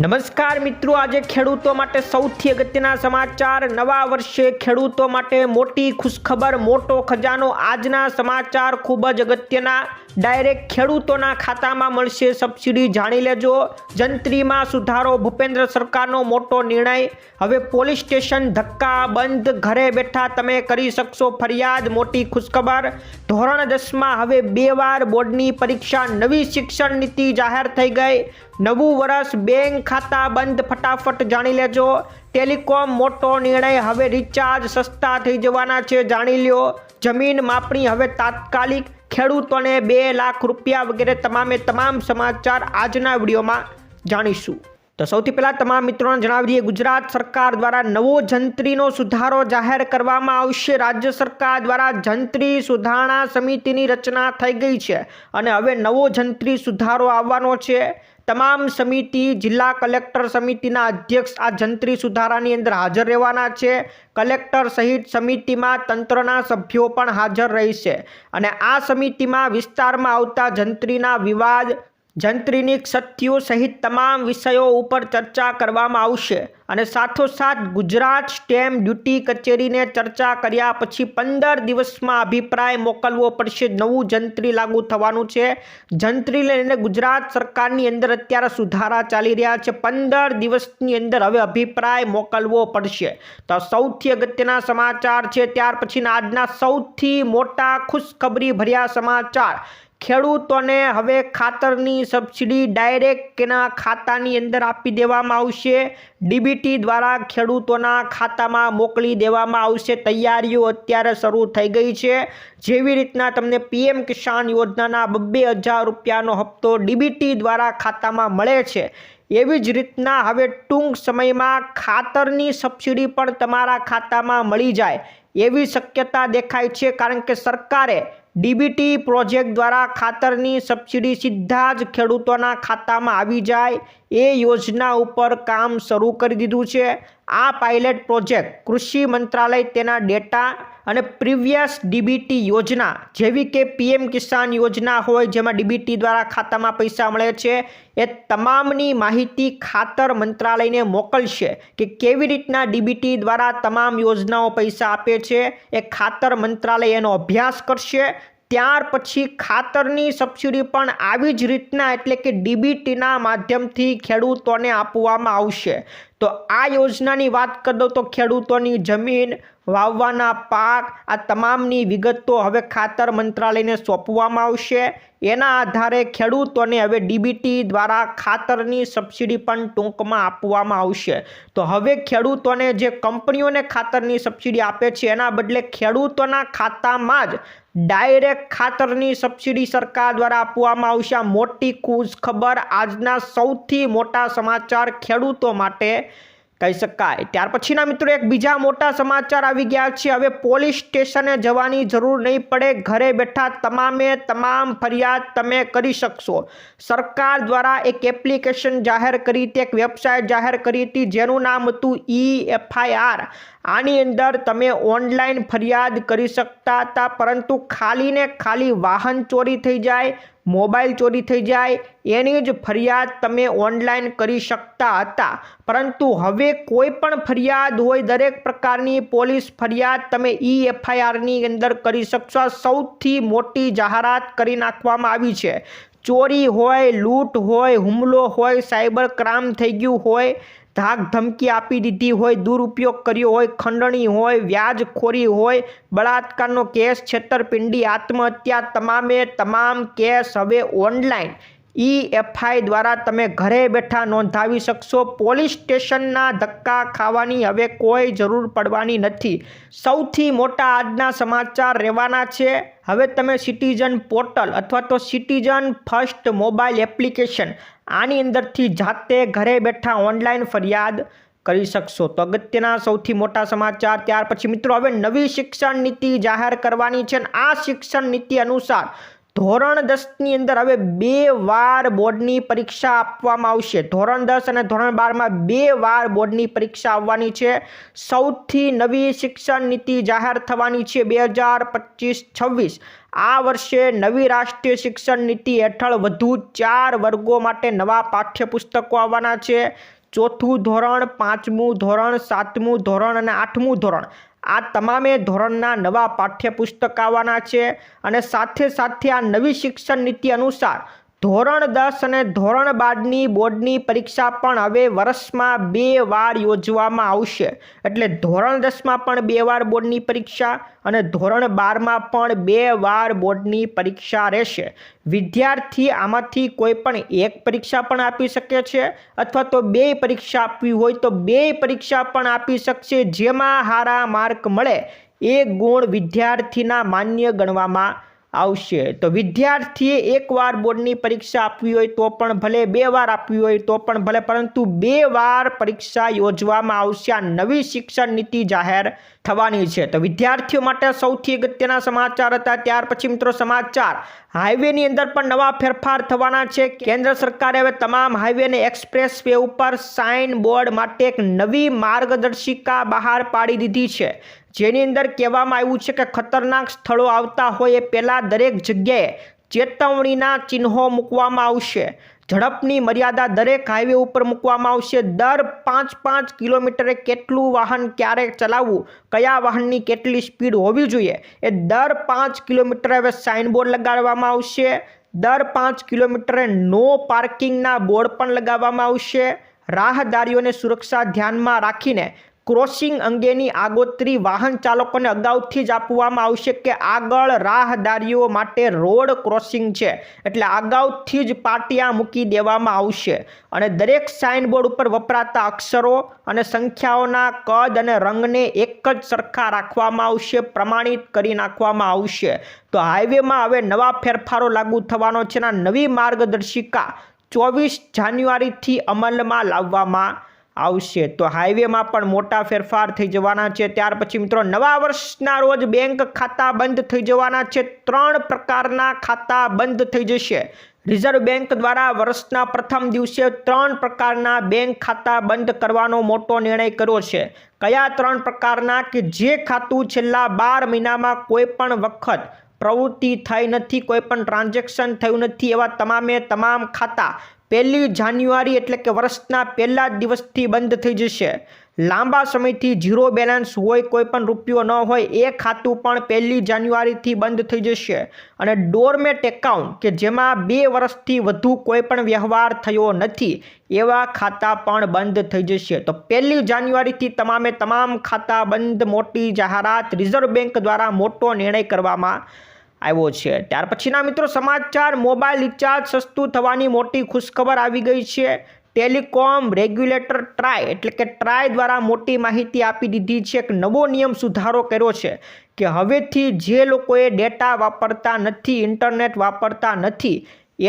નમસ્કાર મિત્રો, આજે ખેડૂતો માટે સૌથી અગત્યના સમાચાર. નવા વર્ષે ખેડૂતો માટે મોટી ખુશખબર, મોટો ખજાનો. આજના સમાચાર ખૂબ જ અગત્યના. ડાયરેક્ટ ખેડૂતોના ખાતામાં મળશે સબસિડી જાણી લેજો. જંત્રીમાં સુધારો, ભૂપેન્દ્ર સરકારનો મોટો નિર્ણય. હવે પોલીસ સ્ટેશન ધક્કા બંધ, ઘરે બેઠા તમે કરી શકશો ફરિયાદ, મોટી ખુશખબર. ધોરણ દસમાં હવે બે વાર બોર્ડની પરીક્ષા, નવી શિક્ષણ નીતિ જાહેર થઈ ગઈ. નવું વર્ષ બેંક ખાતા બંધ, ફટાફટ જાણી લેજો. ટેલિકોમ મોટો નિર્ણય, હવે રિચાર્જ સસ્તા થઈ જવાના છે, જાણી લ્યો. જમીન માપણી હવે તાત્કાલિક. ખેડૂતોને બે લાખ રૂપિયા વગેરે તમામે તમામ સમાચાર આજના વિડીયોમાં જાણીશું. તો સૌથી પહેલાં તમામ મિત્રોને જણાવી દઈએ, ગુજરાત સરકાર દ્વારા નવો જંત્રીનો સુધારો જાહેર કરવામાં આવશે. રાજ્ય સરકાર દ્વારા જંત્રી સુધારણા સમિતિની રચના થઈ ગઈ છે અને હવે નવો જંત્રી સુધારો આવવાનો છે. તમામ સમિતિ, જિલ્લા કલેક્ટર સમિતિના અધ્યક્ષ આ જંત્રી સુધારાની અંદર હાજર રહેવાના છે. કલેક્ટર સહિત સમિતિમાં તંત્રના સભ્યો પણ હાજર રહેશે. અને આ સમિતિમાં વિસ્તારમાં આવતા જંત્રીના વિવાદ જંત્રીની ક્ષતિઓ સહિત તમામ વિષયો ઉપર ચર્ચા કરવામાં આવશે અને સાથોસાથ ગુજરાત સ્ટેમ્પ ડ્યુટી કચેરીને ચર્ચા કર્યા પછી પંદર દિવસમાં અભિપ્રાય મોકલવો પડશે. નવું જંત્રી લાગુ થવાનું છે. જંત્રી લઈને ગુજરાત સરકારની અંદર અત્યારે સુધારા ચાલી રહ્યા છે. પંદર દિવસની અંદર હવે અભિપ્રાય મોકલવો પડશે. તો સૌથી અગત્યના સમાચાર છે. ત્યાર પછીના આજના સૌથી મોટા ખુશખબરી ભર્યા સમાચાર. ખેડૂતોને હવે ખાતરની સબસિડી ડાયરેક્ટ તેના ખાતાની અંદર આપી દેવામાં આવશે. ડીબીટી દ્વારા ખેડૂતોના ખાતામાં મોકલી દેવામાં આવશે. તૈયારીઓ અત્યારે શરૂ થઈ ગઈ છે. જેવી રીતના તમને પીએમ કિસાન યોજનાના બબ્બે હજાર રૂપિયાનો હપ્તો ડીબીટી દ્વારા ખાતામાં મળે છે. એવી જ રીતના હવે ટૂંક સમયમાં ખાતરની સબસિડી પણ તમારા ખાતામાં મળી જાય. એવી શક્યતા દેખાય છે કારણ કે સરકારે ડીબીટી પ્રોજેક્ટ દ્વારા ખાતરની સબસિડી સીધા જ ખેડૂતોના ખાતામાં આવી જાય એ યોજના ઉપર કામ શરૂ કરી દીધું છે. આ પાયલટ પ્રોજેક્ટ કૃષિ મંત્રાલય તેના ડેટા અને પ્રીવિયસ ડીબીટી યોજના, જેવી કે પીએમ કિસાન યોજના હોય, જેમાં ડીબીટી દ્વારા ખાતામાં પૈસા મળે છે, એ તમામની માહિતી ખાતર મંત્રાલયને મોકલશે કે કેવી રીતના ડીબીટી દ્વારા તમામ યોજનાઓ પૈસા આપે છે, એ ખાતર મંત્રાલય એનો અભ્યાસ કરશે. ત્યાર પછી ખાતરની સબસિડી પણ આવી જ રીતના એટલે કે ડીબીટીના માધ્યમથી ખેડૂતોને આપવામાં આવશે. તો આ યોજનાની વાત કરી તો ખેડૂતોની જમીન વાવવાના પાક, આ તમામની વિગતો હવે ખાતર મંત્રાલયને સોંપવામાં આવશે. એના આધારે ખેડૂતોને હવે ડીબીટી દ્વારા ખાતરની સબસિડી પણ ટૂંકમાં આપવામાં આવશે. તો હવે ખેડૂતોને જે કંપનીઓને ખાતરની સબસિડી આપે છે, એના બદલે ખેડૂતોના ખાતામાં જ ડાયરેક્ટ ખાતરની સબસિડી સરકાર દ્વારા આપવામાં આવશે. આ મોટી ખુશ ખબર આજના સૌથી મોટા સમાચાર ખેડૂતો માટે કહી શકાય. ત્યાર પછીના મિત્રો એક બીજા મોટા સમાચાર આવી ગયા છે. હવે પોલીસ સ્ટેશને જવાની જરૂર નહીં પડે. ઘરે બેઠા તમામે તમામ ફરિયાદ તમે કરી શકશો. સરકાર દ્વારા એક એપ્લિકેશન જાહેર કરી હતી, એક વેબસાઇટ જાહેર કરી હતી, જેનું નામ હતું ઈ એફઆઈઆર આની અંદર તમે ઓનલાઈન ફરિયાદ કરી શકતા હતા, પરંતુ ખાલી ને ખાલી વાહન ચોરી થઈ જાય, મોબાઈલ ચોરી થઈ જાય, એની જ ફરિયાદ તમે ઓનલાઈન કરી શકતા હતા. પરંતુ હવે કોઈ પણ ફરિયાદ હોય, દરેક પ્રકારની પોલીસ ફરિયાદ તમે ઈ એફઆઈઆરની અંદર કરી શકશો. સૌથી મોટી જાહેરાત કરી નાખવામાં આવી છે. ચોરી હોય, લૂંટ હોય, હુમલો હોય, સાયબર ક્રાઇમ થઈ ગયું હોય ધાક ધમકી આપી દીધી હોય, દુરુપયોગ કર્યો હોય, ખંડણી હોય, વ્યાજખોરી હોય, બળાત્કારનો કેસ, છેતરપિંડી, આત્મહત્યા, તમામે તમામ કેસ હવે ઓનલાઈન. ઈ એફઆઈ દ્વારા તમે ઘરે બેઠા નોંધાવી શકશો. પોલીસ સ્ટેશનના ધક્કા ખાવાની હવે કોઈ જરૂર પડવાની નથી. સૌથી મોટા આજના સમાચાર રહેવાના છે. હવે તમે સિટીઝન પોર્ટલ અથવા તો સિટીઝન ફર્સ્ટ મોબાઈલ એપ્લિકેશન આની અંદરથી જાતે ઘરે બેઠા ઓનલાઈન ફરિયાદ કરી શકશો. તો અગત્યના સૌથી મોટા સમાચાર ત્યાર પછી મિત્રો હવે નવી શિક્ષણ નીતિ જાહેર કરવાની છે અને આ શિક્ષણ નીતિ અનુસાર ધોરણ દસની અંદર હવે બે વાર બોર્ડની પરીક્ષા આપવામાં આવશે. ધોરણ દસ અને ધોરણ બારમાં બે વાર બોર્ડની પરીક્ષા આવવાની છે. સૌથી નવી શિક્ષણ નીતિ જાહેર થવાની છે બે હજાર પચીસ છવ્વીસ. આ વર્ષે નવી રાષ્ટ્રીય શિક્ષણ નીતિ હેઠળ વધુ ચાર વર્ગો માટે નવા પાઠ્યપુસ્તકો આવવાના છે. ચોથું ધોરણ, પાંચમું ધોરણ, સાતમું ધોરણ અને આઠમું ધોરણ. આ તમામે ધોરણના નવા પાઠ્યપુસ્તક આવવાના છે અને સાથે સાથે આ નવી શિક્ષણ નીતિ અનુસાર ધોરણ દસ અને ધોરણ બારની બોર્ડની પરીક્ષા પણ હવે વર્ષમાં બે વાર યોજવામાં આવશે. એટલે ધોરણ દસમાં પણ બે વાર બોર્ડની પરીક્ષા અને ધોરણ બારમાં પણ બે વાર બોર્ડની પરીક્ષા રહેશે. વિદ્યાર્થી આમાંથી કોઈ પણ એક પરીક્ષા પણ આપી શકે છે અથવા તો બે પરીક્ષા આપવી હોય તો બે પરીક્ષા પણ આપી શકશે જેમાં હારા માર્ક મળે. એ ગુણ વિદ્યાર્થીના માન્ય ગણવામાં આવશે. તો વિદ્યાર્થીએ એકવાર બોર્ડની પરીક્ષા આપવી હોય તો પણ ભલે બે વાર આપવી હોય તો પણ ભલે, પરંતુ બે વાર પરીક્ષા યોજવામાં આવશે. આ નવી શિક્ષણ નીતિ જાહેર થવાની છે. તો વિદ્યાર્થીઓ માટે સૌથી અગત્યના સમાચાર હતા. ત્યાર પછી મિત્રો સમાચાર. હાઈવેની અંદર પણ નવા ફેરફાર થવાના છે. કેન્દ્ર સરકારે હવે તમામ હાઈવેને એક્સપ્રેસ વે ઉપર સાઇન બોર્ડ માટે એક નવી માર્ગદર્શિકા બહાર પાડી દીધી છે. જેની અંદર કહેવામાં આવ્યું છે કે ખતરનાક સ્થળો આવતા હોય એ પહેલાં દરેક જગ્યાએ ચેતવણીના ચિહ્નો મૂકવામાં આવશે. ઝડપની મર્યાદા દરેક હાઈવે ઉપર મૂકવામાં આવશે. દર પાંચ પાંચ કિલોમીટરે કેટલું વાહન ક્યારે ચલાવવું, કયા વાહનની કેટલી સ્પીડ હોવી જોઈએ, એ દર પાંચ કિલોમીટરે હવે સાઇનબોર્ડ લગાડવામાં આવશે. દર પાંચ કિલોમીટરે નો પાર્કિંગના બોર્ડ પણ લગાવવામાં આવશે. રાહદારીઓને સુરક્ષા ધ્યાનમાં રાખીને ક્રોસિંગ અંગેની આગોતરી વાહન ચાલકોને અગાઉથી જ આપવામાં આવશે કે આગળ રાહદારીઓ માટે રોડ ક્રોસિંગ છે. એટલે અગાઉથી જ પાટિયા મૂકી દેવામાં આવશે. અને દરેક સાઇનબોર્ડ ઉપર વપરાતા અક્ષરો અને સંખ્યાઓના કદ અને રંગને એક જ સરખા રાખવામાં આવશે, પ્રમાણિત કરી નાખવામાં આવશે. તો હાઈવેમાં હવે નવા ફેરફારો લાગુ થવાનો છે નવી માર્ગદર્શિકા ચોવીસ જાન્યુઆરીથી અમલમાં લાવવામાં આવશે. તો હાઈવેમાં પણ મોટા ફેરફાર થઈ જવાના છે. ત્યાર પછી મિત્રો, નવા વર્ષના રોજ બેંક ખાતા બંધ થઈ જવાના છે. ત્રણ પ્રકારના ખાતા બંધ થઈ જશે. રિઝર્વ બેંક દ્વારા વર્ષના પ્રથમ દિવસે ત્રણ પ્રકારના બેંક ખાતા બંધ કરવાનો મોટો નિર્ણય કર્યો છે. કયા ત્રણ પ્રકારના કે જે ખાતું છેલ્લા બાર મહિનામાં કોઈ પણ વખત પ્રવૃત્તિ થઈ નથી, કોઈ પણ ટ્રાન્ઝેક્શન થયું નથી એવા તમામે તમામ ખાતા પહેલી જાન્યુઆરી એટલે કે વર્ષના પહેલા દિવસથી બંધ થઈ જશે. લાંબા સમયથી ઝીરો બેલેન્સ હોય, કોઈ પણ રૂપિયો ન હોય, એ ખાતું પણ પહેલી જાન્યુઆરીથી બંધ થઈ જશે. અને ડોરમેટ એકાઉન્ટ, કે જેમાં બે વર્ષથી વધુ કોઈ પણ વ્યવહાર થયો નથી, એવા ખાતા પણ બંધ થઈ જશે. તો પહેલી જાન્યુઆરીથી તમામે તમામ ખાતા બંધ, મોટી જાહેરાત રિઝર્વ બેંક દ્વારા મોટો નિર્ણય કરવામાં આવ્યો છે. ત્યાર પછીના મિત્રો સમાચાર, મોબાઈલ રિચાર્જ સસ્તું થવાની મોટી ખુશખબર આવી ગઈ છે. ટેલિકોમ રેગ્યુલેટર ટ્રાય, એટલે કે ટ્રાય દ્વારા મોટી માહિતી આપી દીધી છે એક નવો નિયમ સુધારો કર્યો છે કે હવેથી જે લોકોએ ડેટા વાપરતા નથી, ઇન્ટરનેટ વાપરતા નથી,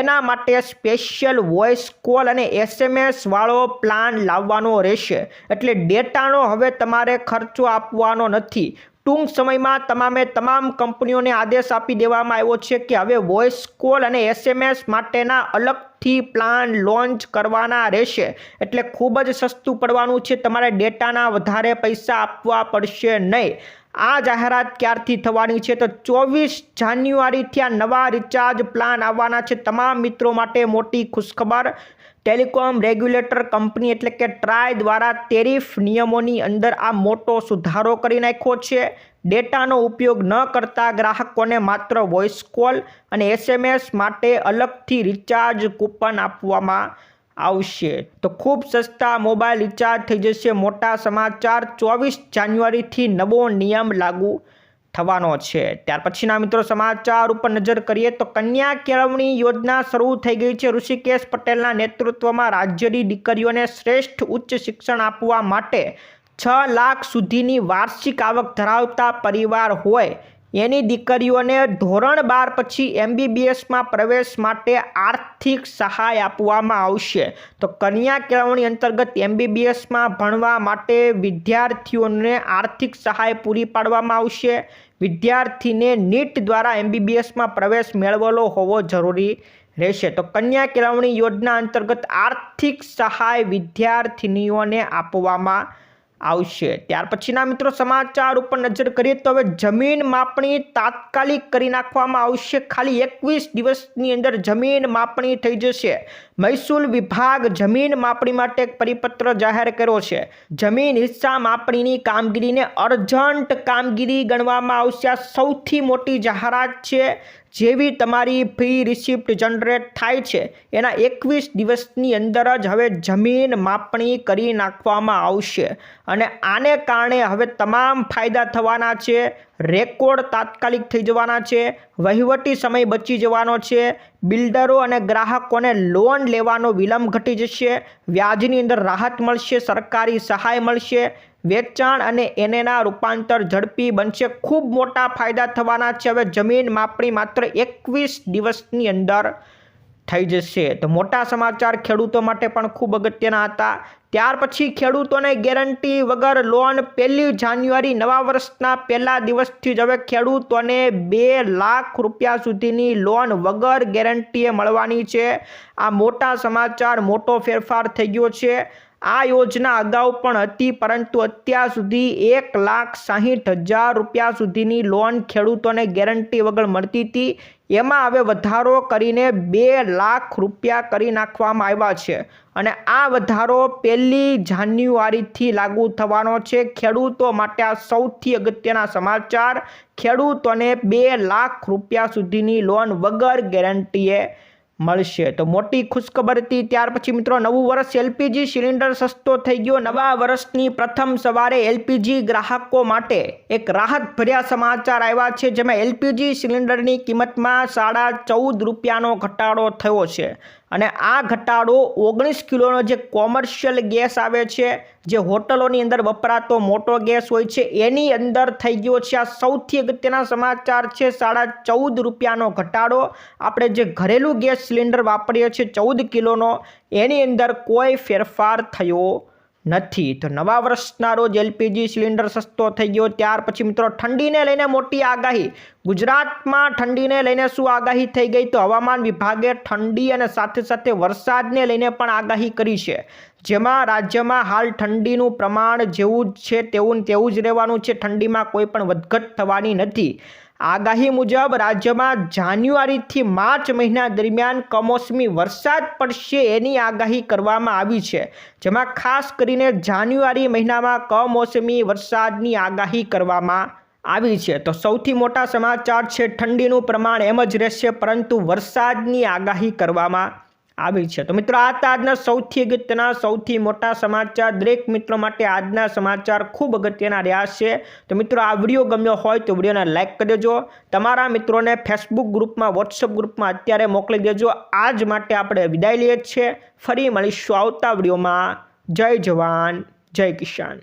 એના માટે સ્પેશિયલ વોઇસ કોલ અને એસએમએસ વાળો પ્લાન લાવવાનો રહેશે. એટલે ડેટાનો હવે તમારે ખર્ચો આપવાનો નથી. ટૂંક સમયમાં તમામે તમામ કંપનીઓને આદેશ આપી દેવામાં આવ્યો છે કે હવે વોઇસ કોલ અને એસએમએસ માટેના અલગથી પ્લાન લોન્ચ કરવાના રહેશે. એટલે ખૂબ જ સસ્તું પડવાનું છે, તમારે ડેટાના વધારે પૈસા આપવા પડશે નહીં. આ જાહેરાત ક્યારથી થવાની છે? તો ચોવીસ જાન્યુઆરીથી આ નવા રિચાર્જ પ્લાન આવવાના છે. તમામ મિત્રો માટે મોટી ખુશખબર. ટેલિકોમ રેગ્યુલેટર કંપની એટલે કે ટ્રાય દ્વારા ટેરિફ નિયમોની અંદર આ મોટો સુધારો કરી નાખ્યો છે. ડેટાનો ઉપયોગ ન કરતા ગ્રાહકોને માત્ર વોઇસ કોલ અને એસએમએસ માટે અલગથી રિચાર્જ કૂપન આપવામાં આવશે. તો ખૂબ સસ્તા મોબાઈલ રિચાર્જ થઈ જશે. મોટા સમાચાર ચોવીસ જાન્યુઆરીથી નવો નિયમ લાગુ થવાનો છે. ત્યાર પછીના મિત્રો સમાચાર ઉપર નજર કરીએ તો કન્યા કેળવણી યોજના શરૂ થઈ ગઈ છે. ઋષિકેશ પટેલના નેતૃત્વમાં રાજ્યની દીકરીઓને શ્રેષ્ઠ ઉચ્ચ શિક્ષણ આપવા માટે છ લાખ સુધીની વાર્ષિક આવક ધરાવતા પરિવાર હોય. એની દીકરીઓને ધોરણ બાર પછી એમબીબીએસમાં પ્રવેશ માટે આર્થિક સહાય આપવામાં આવશે. તો કન્યા કેળવણી અંતર્ગત એમબીબીએસમાં ભણવા માટે વિદ્યાર્થીઓને આર્થિક સહાય પૂરી પાડવામાં આવશે. વિદ્યાર્થીને નીટ દ્વારા એમબીબીએસમાં પ્રવેશ મેળવેલો હોવો જરૂરી રહેશે. તો કન્યા કેળવણી યોજના અંતર્ગત આર્થિક સહાય વિદ્યાર્થિનીઓને આપવામાં આવશે. ત્યાર પછીના મિત્રો સમાચાર ઉપર નજર કરીએ તો હવે જમીન માપણી તાત્કાલિક કરી નાખવામાં આવશે. ખાલી એકવીસ દિવસની અંદર જમીન માપણી થઈ જશે. મહેસૂલ વિભાગ જમીન માપણી માટે એક પરિપત્ર જાહેર કર્યો છે. જમીન હિસ્સા માપણીની કામગીરીને અર્જન્ટ કામગીરી ગણવામાં આવશે. સૌથી મોટી જાહેરાત છે. જેવી તમારી ફી રિસિપ્ટ જનરેટ થાય છે, એના એકવીસ દિવસની અંદર જ હવે જમીન માપણી કરી નાખવામાં આવશે. અને આને કારણે હવે તમામ ફાયદા થવાના છે, રેકોર્ડ તાત્કાલિક થઈ જવાના છે, વહીવટી સમય બચી જવાનો છે, બિલ્ડરો અને ગ્રાહકોને લોન લેવાનો વિલંબ ઘટી જશે, વ્યાજની અંદર રાહત મળશે, સરકારી સહાય મળશે વેચાણ અને એનેના રૂપાંતર ઝડપી બનશે. ખૂબ મોટા ફાયદા થવાના છે. હવે જમીન માપણી માત્ર એકવીસ દિવસની અંદર થઈ જશે. તો મોટા સમાચાર ખેડૂતો માટે પણ ખૂબ અગત્યના હતા. ત્યાર પછી ખેડૂતોને ગેરંટી વગર લોન પહેલી જાન્યુઆરી નવા વર્ષના પહેલા દિવસથી જ હવે ખેડૂતોને બે લાખ રૂપિયા સુધીની લોન વગર ગેરંટીએ મળવાની છે. આ મોટા સમાચાર, મોટો ફેરફાર થઈ ગયો છે. આ યોજના અગાઉ પણ હતી, પરંતુ અત્યાર સુધી એક લાખ સાહીઠ હજાર રૂપિયા સુધીની લોન ખેડૂતોને ગેરંટી વગર મળતી હતી. એમાં હવે વધારો કરીને બે લાખ રૂપિયા કરી નાખવામાં આવ્યા છે અને આ વધારો પહેલી જાન્યુઆરીથી લાગુ થવાનો છે. ખેડૂતો માટે આ સૌથી અગત્યના સમાચાર, ખેડૂતોને બે લાખ રૂપિયા સુધીની લોન વગર ગેરંટીએ મળશે. તો મોટી ખુશખબર હતી. ત્યાર પછી મિત્રો નવું વર્ષ એલપીજી સિલિન્ડર સસ્તો થઈ ગયો. નવા વર્ષની પ્રથમ સવારે એલપીજી ગ્રાહકો માટે એક રાહત ભર્યા સમાચાર આવ્યા છે, જેમાં એલપીજી સિલિન્ડરની કિંમતમાં સાડા ચૌદ રૂપિયાનો ઘટાડો થયો છે. અને આ ઘટાડો ઓગણીસ કિલોનો જે કોમર્શિયલ ગેસ આવે છે, જે હોટલોની અંદર વપરાતો મોટો ગેસ હોય છે, એની અંદર થઈ ગયો છે આ સૌથી અગત્યના સમાચાર છે સાડા ચૌદ રૂપિયાનો ઘટાડો. આપણે જે ઘરેલું ગેસ સિલિન્ડર વાપરીએ છીએ ચૌદ કિલોનો, એની અંદર કોઈ ફેરફાર થયો નથી. તો નવા વર્ષના રોજ એલપીજી સિલિન્ડર સસ્તો થઈ ગયો. ત્યાર પછી મિત્રો ઠંડીને લઈને મોટી આગાહી. ગુજરાતમાં ઠંડીને લઈને શું આગાહી થઈ ગઈ? તો હવામાન વિભાગે ઠંડી અને સાથે સાથે વરસાદને લઈને પણ આગાહી કરી છે. જેમાં રાજ્યમાં હાલ ઠંડીનું પ્રમાણ જેવું જ છે, તેવું તેવું જ રહેવાનું છે. ઠંડીમાં કોઈ પણ વધઘટ થવાની નથી. આગાહી મુજબ રાજ્યમાં જાન્યુઆરીથી માર્ચ મહિના દરમિયાન કમોસમી વરસાદ પડશે એની આગાહી કરવામાં આવી છે. જેમાં ખાસ કરીને જાન્યુઆરી મહિનામાં કમોસમી વરસાદની આગાહી કરવામાં આવી છે. તો સૌથી મોટા સમાચાર છે ઠંડીનું પ્રમાણ એમ જ રહેશે, પરંતુ વરસાદની આગાહી કરવામાં આવી છે. તો મિત્રો, આ હતા આજના સૌથી અગત્યના, સૌથી મોટા સમાચાર. દરેક મિત્રો માટે આજના સમાચાર ખૂબ અગત્યના રહ્યા છે. તો મિત્રો, આ વીડિયો ગમ્યો હોય તો વિડીયોને લાઇક કરી દેજો. તમારા મિત્રોને ફેસબુક ગ્રુપમાં વોટ્સઅપ ગ્રુપમાં અત્યારે મોકલી દેજો. આજ માટે આપણે વિદાય લઈએ છીએ. ફરી મળીશું આવતા વિડીયોમાં. જય જવાન, જય કિસાન.